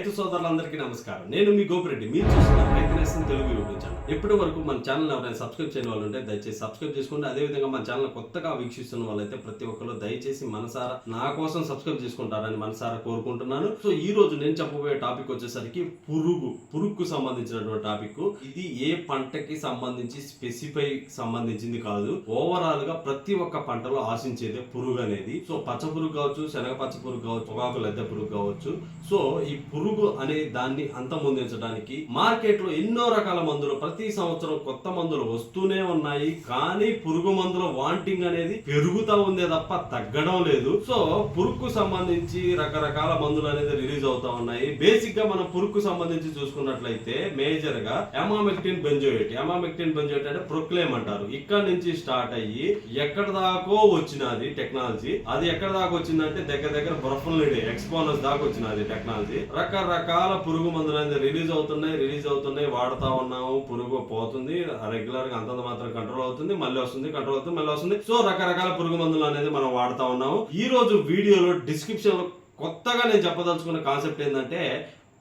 రైతు సోదరులందరికీ నమస్కారం. నేను మీ గోపిరెడ్డి. మీరు చూస్తున్న రైతు నేషన్ తెలుగు యూట్యూబ్ ఛానల్. ఇప్పటి వరకు మన ఛానల్ ఎవరైనా సబ్స్క్రైబ్ చేయని వాళ్ళు ఉంటే దయచేసి సబ్స్క్రైబ్ చేసుకోండి. అదే విధంగా మన ఛానల్ కొత్తగా వీక్షిస్తున్న వాళ్ళైతే ప్రతి ఒక్కరు దయచేసి మనసారా నా కోసం సబ్స్క్రైబ్ చేసుకుంటారని మనసారా కోరుకుంటున్నాను. సో ఈ రోజు నేను చెప్పబోయే టాపిక్ వచ్చేసరికి పురుగు పురుగుకు సంబంధించినటువంటి టాపిక్. ఇది ఏ పంటకి సంబంధించి స్పెసిఫై సంబంధించింది కాదు. ఓవరాల్గా ప్రతి ఒక్క పంటలో ఆశించేదే పురుగు అనేది సో పచ్చ పురుగు కావచ్చు శనగ పచ్చ పురుగు కావచ్చు పొగాకు లద్దె పురుగు కావచ్చు. సో ఈ పురుగు అనే దాన్ని అంతమొందించడానికి మార్కెట్లో ఎన్నో రకాల మందులు ప్రతి సంవత్సరం కొత్త మందులు వస్తూనే ఉన్నాయి. కానీ పురుగు మందుల వాంటింగ్ అనేది పెరుగుతా ఉందే తప్ప తగ్గడం లేదు. సో పురుగుకు సంబంధించి రకరకాల మందులు అనేది రిలీజ్ అవుతా ఉన్నాయి. బేసిక్గా మనం పురుగుకు సంబంధించి చూసుకున్నట్లయితే మేజర్గా ఎమామెక్టిన్ బెంజోయేట్. ఎమామెక్టిన్ బెంజోయేట్ అంటే ప్రొక్లేమ్ అంటారు. ఇక్కడ నుంచి స్టార్ట్ అయ్యి ఎక్కడ దాకో వచ్చినది టెక్నాలజీ. అది ఎక్కడ దాకా వచ్చిందంటే దగ్గర దగ్గర బ్రఫుల్నిడే ఎక్స్పోనస్ దాకా వచ్చినది టెక్నాలజీ. రకరకాల పురుగు మందులు అనేది రిలీజ్ అవుతున్నాయి రిలీజ్ అవుతున్నాయి వాడుతా ఉన్నాము పురుగు పోతుంది రెగ్యులర్గా అంతంత మాత్రం కంట్రోల్ అవుతుంది మళ్ళీ వస్తుంది కంట్రోల్ అవుతుంది మళ్ళీ వస్తుంది. సో రకరకాల పురుగు మందులు అనేది మనం వాడుతా ఉన్నాము. ఈ రోజు వీడియోలో డిస్క్రిప్షన్లో కొత్తగా నేను చెప్పదలుచుకున్న కాన్సెప్ట్ ఏంటంటే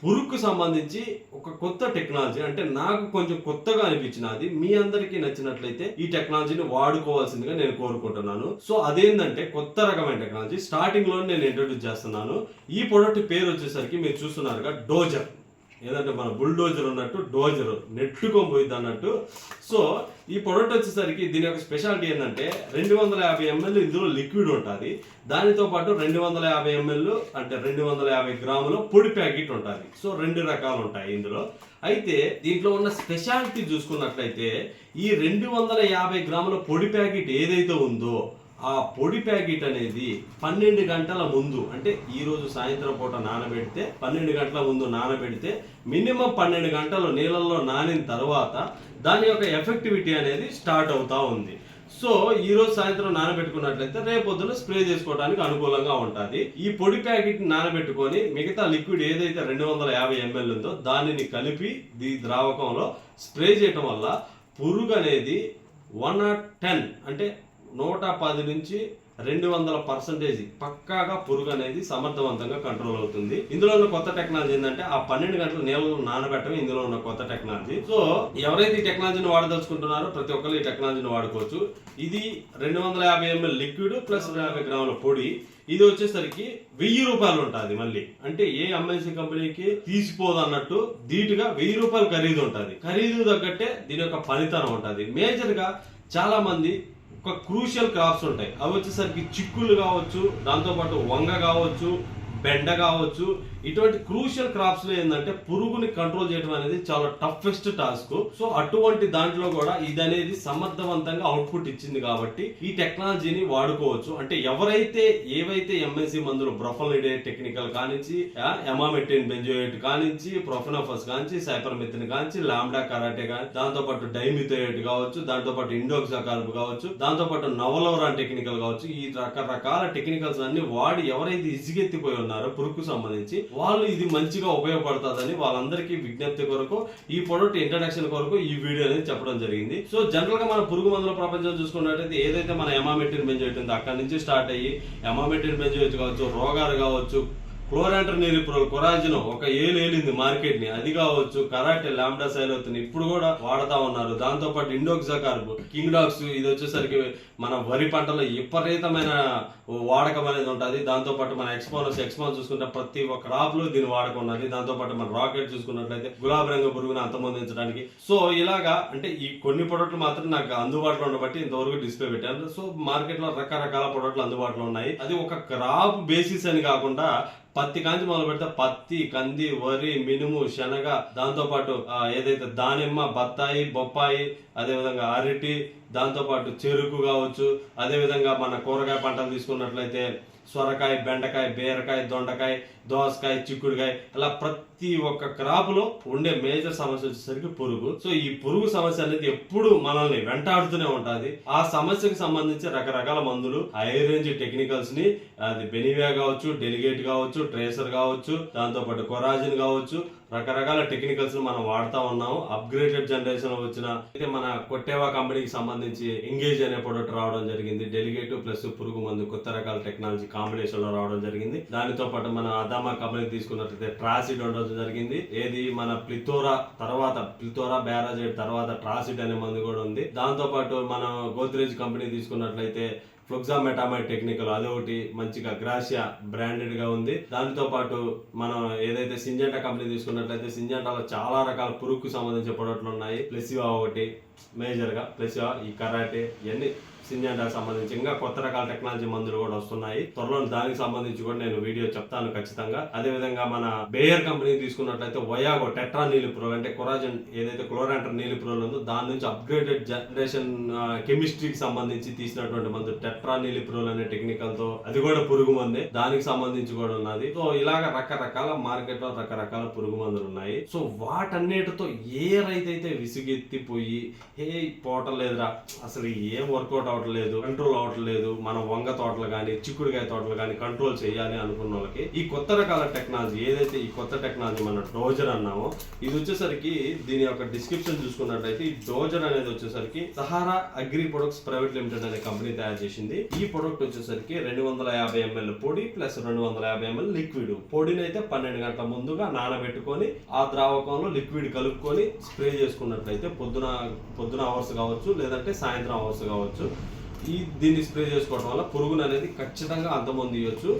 పురుగుకు సంబంధించి ఒక కొత్త టెక్నాలజీ అంటే నాకు కొంచెం కొత్తగా అనిపించినది మీ అందరికీ నచ్చినట్లయితే ఈ టెక్నాలజీని వాడుకోవాల్సిందిగా నేను కోరుకుంటున్నాను. సో అదేంటంటే కొత్త రకమైన టెక్నాలజీ స్టార్టింగ్లో నేను ఇంట్రొడ్యూస్ చేస్తున్నాను. ఈ ప్రొడక్ట్ పేరు వచ్చేసరికి మీరు చూస్తున్నారుగా డోజర్ ఏదంటే మన బుల్డోజర్ ఉన్నట్టు డోజర్ నెట్టుకొని పోయింది అన్నట్టు. సో ఈ ప్రొడక్ట్ వచ్చేసరికి దీని యొక్క స్పెషాలిటీ ఏంటంటే రెండు వందల యాభై ఎంఎల్ ఇందులో లిక్విడ్ ఉంటుంది. దానితో పాటు రెండు వందల యాభై ఎంఎల్ అంటే రెండు వందల యాభై గ్రాముల పొడి ప్యాకెట్ ఉంటుంది. సో రెండు రకాలు ఉంటాయి ఇందులో. అయితే దీంట్లో ఉన్న స్పెషాలిటీ చూసుకున్నట్లయితే ఈ రెండు వందల యాభై గ్రాముల పొడి ప్యాకెట్ ఏదైతే ఉందో ఆ పొడి ప్యాకెట్ అనేది పన్నెండు గంటల ముందు అంటే ఈరోజు సాయంత్రం పూట నానబెడితే పన్నెండు గంటల ముందు నానబెడితే మినిమం పన్నెండు గంటలు నీళ్ళల్లో నానిన తర్వాత దాని యొక్క ఎఫెక్టివిటీ అనేది స్టార్ట్ అవుతా ఉంది. సో ఈ రోజు సాయంత్రం నానబెట్టుకున్నట్లయితే రేపొద్దున స్ప్రే చేసుకోవడానికి అనుకూలంగా ఉంటుంది. ఈ పొడి ప్యాకెట్ నానబెట్టుకొని మిగతా లిక్విడ్ ఏదైతే రెండు వందల యాభై ఎంఎల్ ఉందో దానిని కలిపి ఈ ద్రావకంలో స్ప్రే చేయటం వల్ల పురుగు అనేది వన్ నాట్ టెన్ అంటే నూట పది నుంచి రెండు వందల పర్సెంటేజ్ పక్కాగా పురుగు అనేది సమర్థవంతంగా కంట్రోల్ అవుతుంది. ఇందులో ఉన్న కొత్త టెక్నాలజీ ఏంటంటే ఆ పన్నెండు గంటలు నీళ్ళు నానబెట్టడం ఇందులో ఉన్న కొత్త టెక్నాలజీ సో ఎవరైతే ఈ టెక్నాలజీని వాడదలుచుకుంటున్నారో ప్రతి ఒక్కరు ఈ టెక్నాలజీని వాడుకోవచ్చు. ఇది రెండు వందల యాభై ఎంఎల్ లిక్విడ్ ప్లస్ యాభై గ్రాముల పొడి. ఇది వచ్చేసరికి వెయ్యి రూపాయలు ఉంటుంది మళ్ళీ. అంటే ఏ ఎంఎన్సీ కంపెనీకి తీసిపోదు అన్నట్టు ధీటుగా వెయ్యి రూపాయలు ఖరీదు ఉంటుంది. ఖరీదు తగ్గట్టే దీని యొక్క పనితనం ఉంటుంది మేజర్గా చాలా మంది ఒక క్రూషియల్ క్రాప్స్ ఉంటాయి. అవి వచ్చేసరికి చిక్కులు కావచ్చు దాంతోపాటు వంగ కావచ్చు బెండ కావచ్చు ఇటువంటి క్రూషియల్ క్రాప్స్లో ఏంటంటే పురుగుని కంట్రోల్ చేయడం అనేది చాలా టఫెస్ట్ టాస్క్ సో అటువంటి దాంట్లో కూడా ఇది అనేది సమర్థవంతంగా అవుట్పుట్ ఇచ్చింది కాబట్టి ఈ టెక్నాలజీని వాడుకోవచ్చు. అంటే ఎవరైతే ఏవైతే ఎంఎస్సి మందులు బ్రొఫలిడే టెక్నికల్ కానించి ఎమామెటిన్ బెంజోయేట్ కానించి ప్రొఫెనోఫస్ కానించి సైపర్మిథిన్ కానించి లాంబ్డా కరాటే కానీ దాంతో పాటు డైమిథోయేట్ కావచ్చు దాంతో పాటు ఇండోక్సా కావచ్చు దాంతో పాటు నవలోరాన్ టెక్నికల్ కావచ్చు ఈ రకరకాల టెక్నికల్స్ అన్ని వాడి ఎవరైతే ఇసిగెత్తిపోయి ఉన్నారో పురుగుకు సంబంధించి వాళ్ళు ఇది మంచిగా ఉపయోగపడుతుందని వాళ్ళందరికీ విజ్ఞప్తి కొరకు ఈ ప్రొడక్ట్ ఇంట్రడక్షన్ కొరకు ఈ వీడియో అనేది చెప్పడం జరిగింది. సో జనరల్గా మన పురుగు మందుల ప్రపంచం చూసుకున్నట్టయితే ఏదైతే మన ఎమామెటిన్ బెంజోయిట్ ఉందో అక్కడ నుంచి స్టార్ట్ అయ్యి ఎమామెటిన్ బెంజోయిట్ కావచ్చు రోగాలు కావచ్చు క్లోరాంటర్ నీరిప్రోల్ కొరాజిన్ ఒక ఏలు ఏలింది మార్కెట్ని అది కావచ్చు కరాటే లాంబ్డా సైలోత్ అవుతుంది ఇప్పుడు కూడా వాడుతా ఉన్నారు. దాంతో పాటు ఇండోక్సా కార్బ్ కింగ్ డాగ్స్ ఇది వచ్చేసరికి మన వరి పంటలో విపరీతమైన వాడకం అనేది ఉంటుంది. దాంతో పాటు మన ఎక్స్పోనస్ ఎక్స్పోన్ చూసుకుంటే ప్రతి ఒక్క క్రాప్లో దీని వాడకం ఉన్నది. దాంతో పాటు మన రాకెట్ చూసుకున్నట్లయితే గులాబీ రంగు పురుగును అంతమొందించడానికి. సో ఇలాగా అంటే ఈ కొన్ని ప్రొడక్ట్లు మాత్రం నాకు అందుబాటులో ఉండబట్టి ఇంతవరకు డిస్ప్లే పెట్టాను. సో మార్కెట్లో రకరకాల ప్రొడక్ట్లు అందుబాటులో ఉన్నాయి. అది ఒక క్రాప్ బేసిస్ అని కాకుండా పత్తి కాంచి మొదలు పెడితే. పత్తి కంది వరి మినుము శనగ దాంతోపాటు ఏదైతే దానిమ్మ బత్తాయి బొప్పాయి అదేవిధంగా అరటి దాంతోపాటు చెరుకు కావచ్చు అదేవిధంగా మన కూరగాయ పంటలు తీసుకున్నట్లయితే సొరకాయ బెండకాయ బీరకాయ దొండకాయ దోసకాయ చిక్కుడుకాయ ఇలా ప్రతి ఒక్క క్రాప్లో ఉండే మేజర్ సమస్య వచ్చేసరికి పురుగు. సో ఈ పురుగు సమస్య అనేది ఎప్పుడు మనల్ని వెంటాడుతూనే ఉంటుంది. ఆ సమస్యకు సంబంధించి రకరకాల మందులు హై రేంజ్ టెక్నికల్స్ని అది బెనివియా కావచ్చు డెలిగేట్ కావచ్చు ట్రేసర్ కావచ్చు దాంతోపాటు కొరాజిన్ కావచ్చు రకరకాల టెక్నికల్స్ మనం వాడుతూ ఉన్నాము అప్గ్రేడెడ్ జనరేషన్ వచ్చిన అయితే మన కొట్టేవా కంపెనీకి సంబంధించి ఎంగేజ్ అనే ప్రొడక్ట్ రావడం జరిగింది. డెలిగేట్ ప్లస్ పురుగు మందు కొత్త రకాల టెక్నాలజీ కాంబినేషన్లో రావడం జరిగింది. దానితో పాటు మన అదామా కంపెనీ తీసుకున్నట్లయితే ట్రాసిడ్ ఉండడం జరిగింది. ఏది మన ప్లితోరా తర్వాత ప్లితోరా బ్యారాజైడ్ తర్వాత ట్రాసిడ్ అనే మందు కూడా ఉంది. దాంతో పాటు మనం గోద్రేజ్ కంపెనీ తీసుకున్నట్లయితే ఫ్లుక్సా మెటామైడ్ టెక్నికల్ అదొకటి మంచిగా గ్రాషియా బ్రాండెడ్గా ఉంది. దానితో పాటు మనం ఏదైతే సింజెంటా కంపెనీ తీసుకున్నట్లయితే సింజెంటాలో చాలా రకాల పురుగుకు సంబంధించిన ప్రొడక్ట్లు ఉన్నాయి. ప్లెసివా ఒకటి మేజర్గా ప్లెసివా ఈ కరాటే ఇవన్నీ సింజెంటాకు సంబంధించి. ఇంకా కొత్త రకాల టెక్నాలజీ మందులు కూడా వస్తున్నాయి. త్వరలో దానికి సంబంధించి కూడా నేను వీడియో చెప్తాను ఖచ్చితంగా. అదే విధంగా మన బేయర్ కంపెనీ తీసుకున్నట్లయితే వయాగో టెట్రా నీలిప్రోల్ అంటే కొరాజన్ ఏదైతే క్లోరాంటర్ నీలిప్రోల్ ఉందో దాని నుంచి అప్గ్రేడెడ్ జనరేషన్ కెమిస్ట్రీకి సంబంధించి తీసినటువంటి మందు టెట్రా నీలిప్రోల్ అనే టెక్నికల్తో అది కూడా పురుగు మందే. దానికి సంబంధించి కూడా ఉన్నది. సో ఇలాగ రకరకాల మార్కెట్లో రకరకాల పురుగు మందులు ఉన్నాయి. సో వాటన్నిటితో ఏ రైతు అయితే విసుగెత్తిపోయి ఏ పోవటలేదురా అసలు ఏం వర్కౌట్ అవ్వట్లేదు కంట్రోల్ అవ్వట్లేదు మన వంగ తోటలు కానీ చిక్కుడుకాయ తోటలు కానీ కంట్రోల్ చేయాలి అనుకున్న వాళ్ళకి ఈ కొత్త రకాల టెక్నాలజీ ఏదైతే ఈ కొత్త టెక్నాలజీ మన డోజర్ అన్నామో ఇది వచ్చేసరికి దీని యొక్క డిస్క్రిప్షన్ చూసుకున్నట్లయితే ఈ డోజర్ అనేది వచ్చేసరికి Sahara agri products private limited అనే కంపెనీ తయారు చేసింది. ఈ ప్రొడక్ట్ వచ్చేసరికి రెండు వందల యాభై ఎంఎల్ పొడి ప్లస్ రెండు వందల యాభై ఎంఎల్ లిక్విడ్ పొడిని అయితే పన్నెండు గంటల ముందుగా నానబెట్టుకొని ఆ ద్రావకంలో లిక్విడ్ కలుపుకొని స్ప్రే చేసుకున్నట్లయితే పొద్దున పొద్దున అవర్స్ కావచ్చు లేదంటే సాయంత్రం అవర్స్ కావచ్చు ఈ దీన్ని స్ప్రే చేసుకోవడం వల్ల పురుగును అనేది ఖచ్చితంగా అంతమంది ఇవ్వచ్చు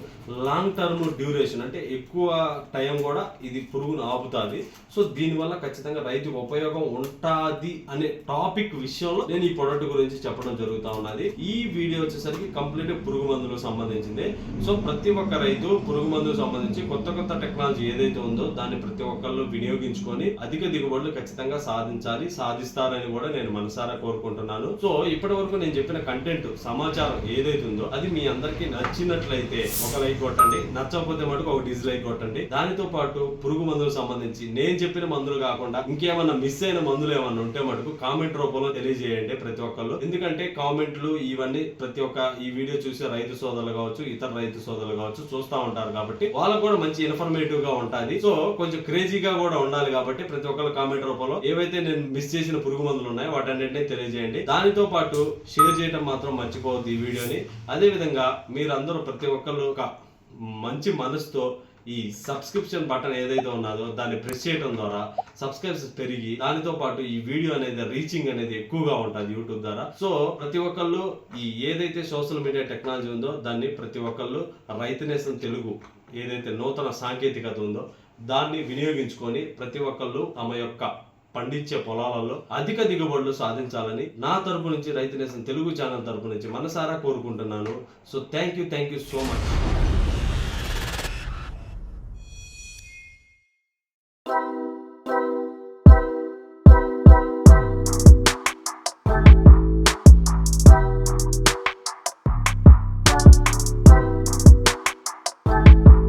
లాంగ్ టర్మ్ డ్యూరేషన్ అంటే ఎక్కువ టైం కూడా ఇది పురుగును ఆపుతుంది. సో దీనివల్ల ఖచ్చితంగా రైతుకు ఉపయోగం ఉంటుంది అనే టాపిక్ విషయంలో నేను ఈ ప్రొడక్ట్ గురించి చెప్పడం జరుగుతూ ఉన్నది. ఈ వీడియో వచ్చేసరికి కంప్లీట్ పురుగు మందులకు సంబంధించింది. సో ప్రతి ఒక్క రైతు పురుగు మందుకు సంబంధించి కొత్త కొత్త టెక్నాలజీ ఏదైతే ఉందో దాన్ని ప్రతి ఒక్కళ్ళు వినియోగించుకొని అధిక దిగుబడులు ఖచ్చితంగా సాధించాలి సాధిస్తారని కూడా నేను మనసారా కోరుకుంటున్నాను. సో ఇప్పటి వరకు నేను చెప్పిన కంటెంట్ సమాచారం ఏదైతే ఉందో అది మీ అందరికి నచ్చినట్లయితే ఒక లైక్ కొట్టండి నచ్చకపోతే మటుకు ఒక డిస్లైక్ కొట్టండి. దానితో పాటు పురుగు మందులకు సంబంధించి నేను చెప్పిన మందులు కాకుండా ఇంకేమన్నా మిస్ అయిన మందులు ఏమన్నా ఉంటే మటుకు కామెంట్ రూపంలో తెలియజేయండి ప్రతి ఒక్కళ్ళు. ఎందుకంటే కామెంట్లు ఇవన్నీ ప్రతి ఒక్క ఈ వీడియో చూసే రైతు సోదరులు కావచ్చు ఇతర రైతు సోదరులు కావచ్చు చూస్తూ ఉంటారు కాబట్టి వాళ్ళకు కూడా మంచి ఇన్ఫర్మేటివ్గా ఉంటుంది. సో కొంచెం క్రేజీగా కూడా ఉండాలి కాబట్టి ప్రతి ఒక్కరు కామెంట్ రూపంలో ఏవైతే నేను మిస్ చేసిన పురుగు మందులు ఉన్నాయో వాటన్నింటినీ తెలియజేయండి. దానితో పాటు షేర్ చేయడం మాత్రం మాత్రం మర్చిపోవద్దు ఈ వీడియోని. అదేవిధంగా మీరందరూ ప్రతి ఒక్కళ్ళు ఒక మంచి మనసుతో ఈ సబ్స్క్రిప్షన్ బటన్ ఏదైతే ఉన్నదో దాన్ని ప్రెస్ చేయడం ద్వారా సబ్స్క్రైబ్స్ పెరిగి దానితో పాటు ఈ వీడియో అనేది రీచింగ్ అనేది ఎక్కువగా ఉంటుంది యూట్యూబ్ ద్వారా. సో ప్రతి ఒక్కళ్ళు ఈ ఏదైతే సోషల్ మీడియా టెక్నాలజీ ఉందో దాన్ని ప్రతి ఒక్కళ్ళు రైతు నేస్తం తెలుగు ఏదైతే నూతన సాంకేతికత ఉందో దాన్ని వినియోగించుకొని ప్రతి ఒక్కళ్ళు తమ యొక్క పండించే పొలాలలో అధిక దిగుబడులు సాధించాలని నా తరపు నుంచి రైతు నేసం తెలుగు ఛానల్ తరపు నుంచి మనసారా కోరుకుంటున్నాను. So thank you thank you so much